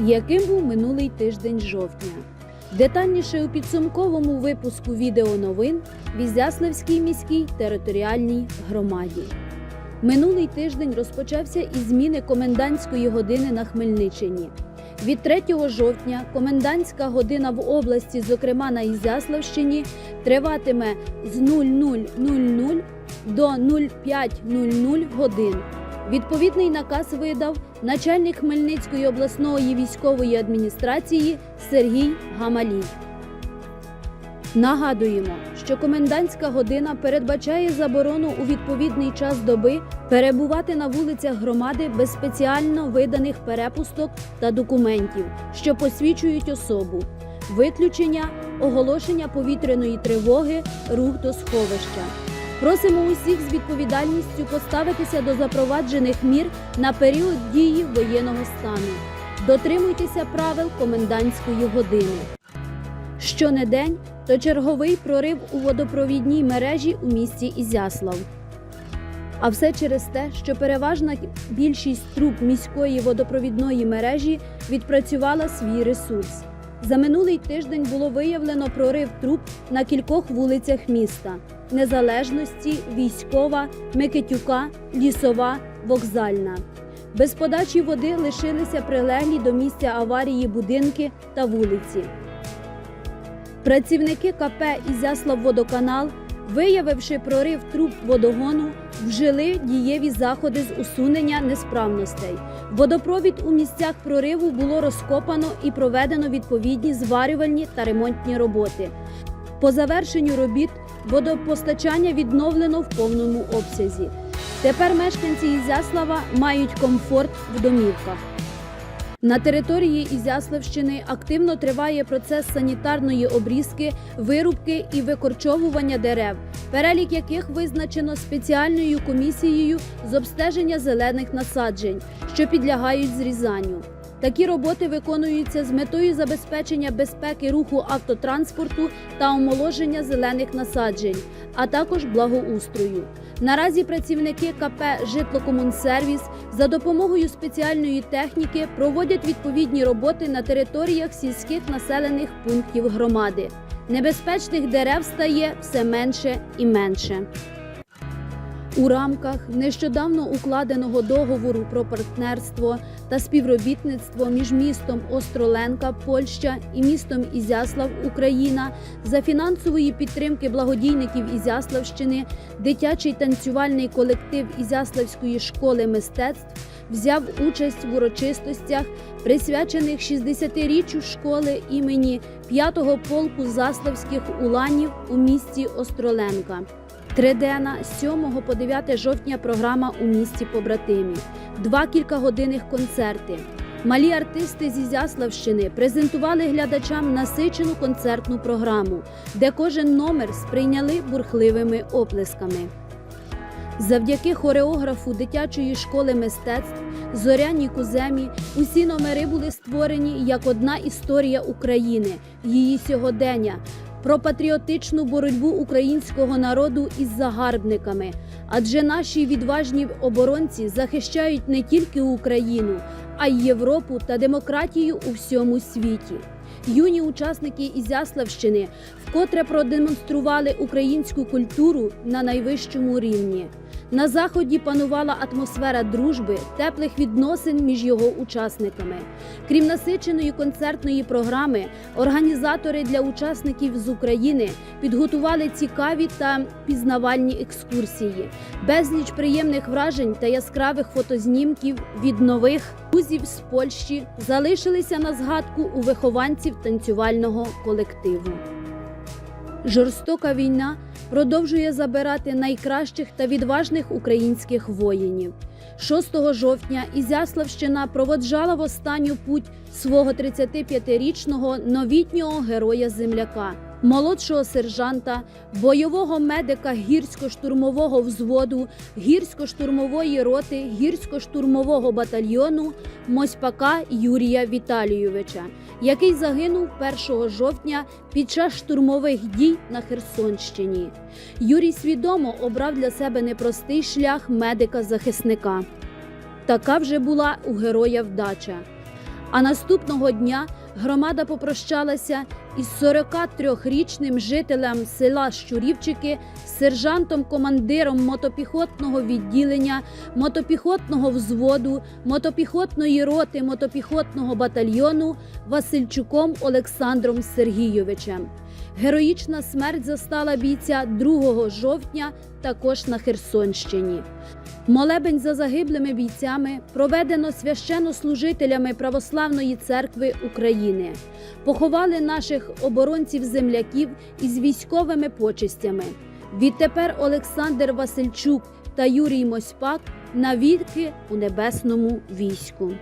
яким був минулий тиждень жовтня. Детальніше у підсумковому випуску відеоновин в Ізяславській міській територіальній громаді. Минулий тиждень розпочався із зміни комендантської години на Хмельниччині. Від 3 жовтня комендантська година в області, зокрема на Ізяславщині, триватиме з 00.00 до 05.00 годин. Відповідний наказ видав начальник Хмельницької обласної військової адміністрації Сергій Гамалій. Нагадуємо, що комендантська година передбачає заборону у відповідний час доби перебувати на вулицях громади без спеціально виданих перепусток та документів, що посвідчують особу, виключення, оголошення повітряної тривоги, рух до сховища. Просимо усіх з відповідальністю поставитися до запроваджених мір на період дії воєнного стану. Дотримуйтеся правил комендантської години. Щонедень то черговий прорив у водопровідній мережі у місті Ізяслав. А все через те, що переважна більшість труб міської водопровідної мережі відпрацювала свій ресурс. За минулий тиждень було виявлено прорив труб на кількох вулицях міста: Незалежності, Військова, Микитюка, Лісова, Вокзальна. Без подачі води лишилися прилеглі до місця аварії будинки та вулиці. Працівники КП «Ізяславводоканал», виявивши прорив труб водогону, вжили дієві заходи з усунення несправностей. Водопровід у місцях прориву було розкопано і проведено відповідні зварювальні та ремонтні роботи. По завершенню робіт водопостачання відновлено в повному обсязі. Тепер мешканці Ізяслава мають комфорт в домівках. На території Ізяславщини активно триває процес санітарної обрізки, вирубки і викорчовування дерев, перелік яких визначено спеціальною комісією з обстеження зелених насаджень, що підлягають зрізанню. Такі роботи виконуються з метою забезпечення безпеки руху автотранспорту та омоложення зелених насаджень, а також благоустрою. Наразі працівники КП «Житлокомунсервіс» за допомогою спеціальної техніки проводять відповідні роботи на територіях сільських населених пунктів громади. Небезпечних дерев стає все менше і менше. У рамках нещодавно укладеного договору про партнерство та співробітництво між містом Остроленка, Польща і містом Ізяслав, Україна за фінансової підтримки благодійників Ізяславщини дитячий танцювальний колектив Ізяславської школи мистецтв взяв участь в урочистостях, присвячених 60-річчю школи імені 5-го полку заславських уланів у місті Остроленка. Триденна з 7 по 9 жовтня програма у місті побратимі. Два кількагодинних концерти. Малі артисти зі Зяславщини презентували глядачам насичену концертну програму, де кожен номер сприйняли бурхливими оплесками. Завдяки хореографу дитячої школи мистецтв Зоряні Куземі усі номери були створені як одна історія України, її сьогодення, про патріотичну боротьбу українського народу із загарбниками. Адже наші відважні оборонці захищають не тільки Україну, а й Європу та демократію у всьому світі. Юні учасники Ізяславщини вкотре продемонстрували українську культуру на найвищому рівні. На заході панувала атмосфера дружби, теплих відносин між його учасниками. Крім насиченої концертної програми, організатори для учасників з України підготували цікаві та пізнавальні екскурсії, безліч приємних вражень та яскравих фотознімків від нових друзів з Польщі залишилися на згадку у вихованців танцювального колективу. Жорстока війна продовжує забирати найкращих та відважних українських воїнів. 6 жовтня Ізяславщина проводжала в останню путь свого 35-річного новітнього героя-земляка, молодшого сержанта, бойового медика гірсько-штурмового взводу, гірсько-штурмової роти, гірсько-штурмового батальйону Мосьпака Юрія Віталійовича, який загинув 1 жовтня під час штурмових дій на Херсонщині. Юрій свідомо обрав для себе непростий шлях медика-захисника. Така вже була у героя вдача. А наступного дня громада попрощалася із 43-річним жителем села Щурівчики, сержантом-командиром мотопіхотного відділення, мотопіхотного взводу, мотопіхотної роти мотопіхотного батальйону Васильчуком Олександром Сергійовичем. Героїчна смерть застала бійця 2 жовтня також на Херсонщині. Молебень за загиблими бійцями проведено священнослужителями Православної церкви України. Поховали наших оборонців-земляків із військовими почестями. Відтепер Олександр Васильчук та Юрій Мосьпак навіки у небесному війську.